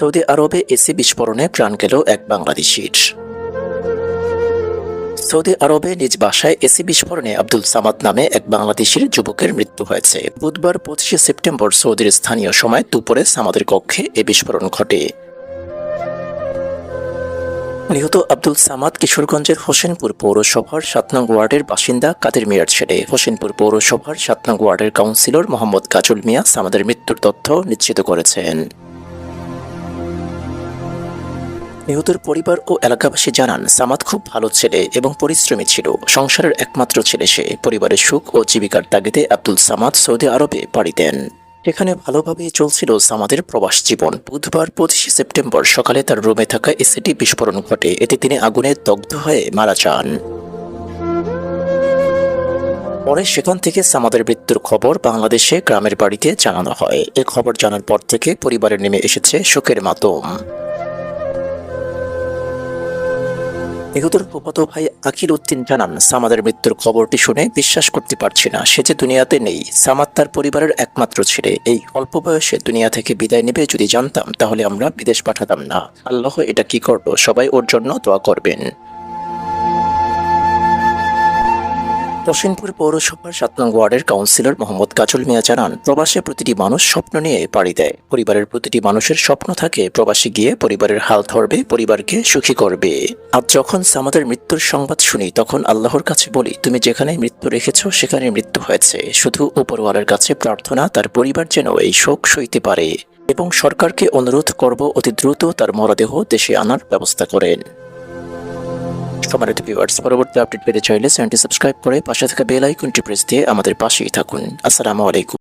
Saudi আরবে AC বিস্ফোরণে প্রাণ গেল এক বাংলাদেশির। সৌদি আরবে নিজ বাসায় এসি বিস্ফোরণে আব্দুল সামাদ নামে এক বাংলাদেশির যুবকের মৃত্যু হয়েছে। বুধবার পঁচিশে সেপ্টেম্বর সৌদির স্থানীয় সময় দুপুরে সামাদের কক্ষে এ বিস্ফোরণ ঘটে। নিহত আব্দুল সামাদ কিশোরগঞ্জের হোসেনপুর পৌরসভার সাত নং ওয়ার্ডের বাসিন্দা কাদের মিয়ার ছেলে। হোসেনপুর পৌরসভার সাত নং ওয়ার্ডের কাউন্সিলর মোহাম্মদ কাজল মিয়া সামাদের মৃত্যুর তথ্য নিশ্চিত করেছেন। নিহতের পরিবার ও এলাকাবাসী জানান, সামাদ খুব ভালো ছেলে এবং পরিশ্রমী ছিল। সংসারের একমাত্র ছেলে সে। পরিবারের সুখ ও জীবিকার তাগিদে আব্দুল সামাদ সৌদি আরবে পাড়ি দেন। সেখানে ভালোভাবেই চলছিল সামাদের প্রবাস জীবন। বুধবার পঁচিশে সেপ্টেম্বর সকালে তার রুমে থাকা এসিটি বিস্ফোরণ ঘটে। এতে তিনি আগুনে দগ্ধ হয়ে মারা যান। পরে সেখান থেকে সামাদের মৃত্যুর খবর বাংলাদেশে গ্রামের বাড়িতে জানানো হয়। এ খবর জানার পর থেকে পরিবারে নেমে এসেছে শোকের মাতম। নিহতর ফুফাতো ভাই আকিল উদ্দিন জানান, সামাদের মৃত্যুর খবরটি শুনে বিশ্বাস করতে পারছি না। সে যে দুনিয়াতে নেই, সামাদ তার পরিবারের একমাত্র ছেলে। এই অল্প বয়সে দুনিয়া থেকে বিদায় নেবে যদি জানতাম, তাহলে আমরা বিদেশ পাঠাতাম না। আল্লাহ এটা কি করল? সবাই ওর জন্য দোয়া করবেন। হোসেনপুর পৌরসভার সাত নং ওয়ার্ডের কাউন্সিলর মোহাম্মদ কাজল মিয়া জানান, প্রবাসে প্রতিটি মানুষ স্বপ্ন নিয়ে পাড়ি দেয়। পরিবারের প্রতিটি মানুষের স্বপ্ন থাকে প্রবাসে গিয়ে পরিবারের হাল ধরবে, পরিবারকে সুখী করবে। আর যখন সামাদের মৃত্যুর সংবাদ শুনি, তখন আল্লাহর কাছে বলি, তুমি যেখানে মৃত্যু রেখেছ সেখানে মৃত্যু হয়েছে। শুধু উপরওয়ালার কাছে প্রার্থনা, তার পরিবার যেন এই শোক সইতে পারে। এবং সরকারকে অনুরোধ করব, অতি দ্রুত তার মরদেহ দেশে আনার ব্যবস্থা করেন। সম্মানিত ভিউয়ার্স পরবর্তী আপডেট পেতে চাইলে চ্যানেলটি সাবস্ক্রাইব করে পাশে থাকা বেল আইকনটি প্রেস দিয়ে আমাদের পাশেই থাকুন। আসসালামু আলাইকুম।